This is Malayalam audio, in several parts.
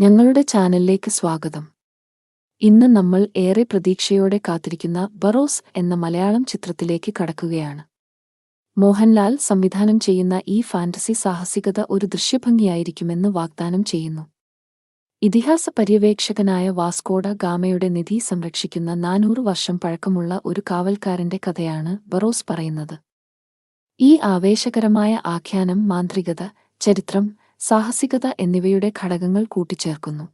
ഞങ്ങളുടെ ചാനലിലേക്ക് സ്വാഗതം. ഇന്ന് നമ്മൾ ഏറെ പ്രതീക്ഷയോടെ കാത്തിരിക്കുന്ന ബറോസ് എന്ന മലയാളം ചിത്രത്തിലേക്ക് കടക്കുകയാണ്. മോഹൻലാൽ സംവിധാനം ചെയ്യുന്ന ഈ ഫാന്റസി സാഹസികത ഒരു ദൃശ്യഭംഗിയായിരിക്കുമെന്ന് വാഗ്ദാനം ചെയ്യുന്നു. ഇതിഹാസ പര്യവേക്ഷകനായ വാസ്കോഡ ഗാമയുടെ നിധി സംരക്ഷിക്കുന്ന നാനൂറ് വർഷം പഴക്കമുള്ള ഒരു കാവൽക്കാരന്റെ കഥയാണ് ബറോസ് പറയുന്നത്. ഈ ആവേശകരമായ ആഖ്യാനം മാന്ത്രികത ചരിത്രം സാഹസികത എന്നിവയുടെ ഘടകങ്ങൾ കൂട്ടിച്ചേർക്കുന്നു.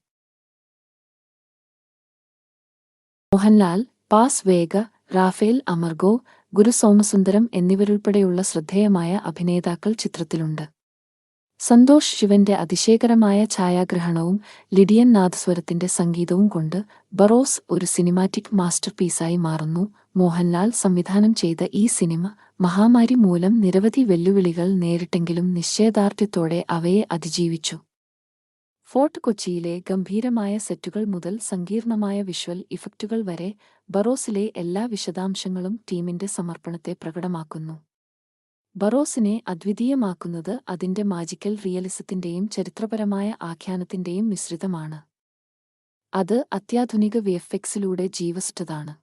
Mohanlal Paz Vega Rafael Amargo Guru Somasundaram എന്നിവരുൾപ്പെടെയുള്ള ശ്രദ്ധേയമായ അഭിനേതാക്കൾ ചിത്രത്തിലുണ്ട്. സന്തോഷ് ശിവന്റെ അതിശയകരമായ ഛായാഗ്രഹണവും ലിഡിയൻ നാദസ്വരത്തിന്റെ സംഗീതവും കൊണ്ട് ബറോസ് ഒരു സിനിമാറ്റിക് മാസ്റ്റർപീസായി മാറുന്നു. മോഹൻലാൽ സംവിധാനം ചെയ്ത ഈ സിനിമ മഹാമാരി മൂലം നിരവധി വെല്ലുവിളികൾ നേരിട്ടെങ്കിലും നിശ്ചയദാർഢ്യത്തോടെ അവയെ അതിജീവിച്ചു. ഫോർട്ട് കൊച്ചിയിലെ ഗംഭീരമായ സെറ്റുകൾ മുതൽ സങ്കീർണമായ വിഷ്വൽ ഇഫക്റ്റുകൾ വരെ ബറോസിലെ എല്ലാ വിശദാംശങ്ങളും ടീമിന്റെ സമർപ്പണത്തെ പ്രകടമാക്കുന്നു. ബറോസിനെ അദ്വിതീയമാക്കുന്നത് അതിന്റെ മാജിക്കൽ റിയലിസത്തിന്റെയും ചരിത്രപരമായ ആഖ്യാനത്തിന്റെയും മിശ്രിതമാണ്. അത് അത്യാധുനിക വിഎഫ്എക്സിലൂടെ ജീവസുറ്റതാണ്.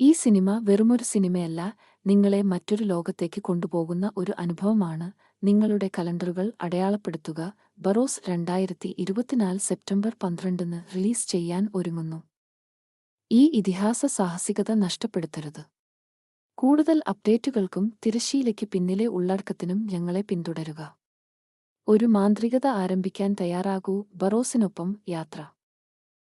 ഈ സിനിമ വെറുമൊരു സിനിമയല്ല നിങ്ങളെ മറ്റൊരു ലോകത്തേക്ക് കൊണ്ടുപോകുന്ന ഒരു അനുഭവമാണ് നിങ്ങളുടെ കലണ്ടറുകൾ അടയാളപ്പെടുത്തുക. ബറോസ് രണ്ടായിരത്തി ഇരുപത്തിനാല് സെപ്റ്റംബർ പന്ത്രണ്ടിന് റിലീസ് ചെയ്യാൻ ഒരുങ്ങുന്നു. ഈ ഇതിഹാസ സാഹസികത നഷ്ടപ്പെടുത്തരുത്. കൂടുതൽ അപ്ഡേറ്റുകൾക്കും തിരശ്ശീലയ്ക്ക് പിന്നിലെ ഉള്ളടക്കത്തിനും ഞങ്ങളെ പിന്തുടരുക. ഒരു മാന്ത്രികത ആരംഭിക്കാൻ തയ്യാറാകൂ ബറോസിനൊപ്പം യാത്ര.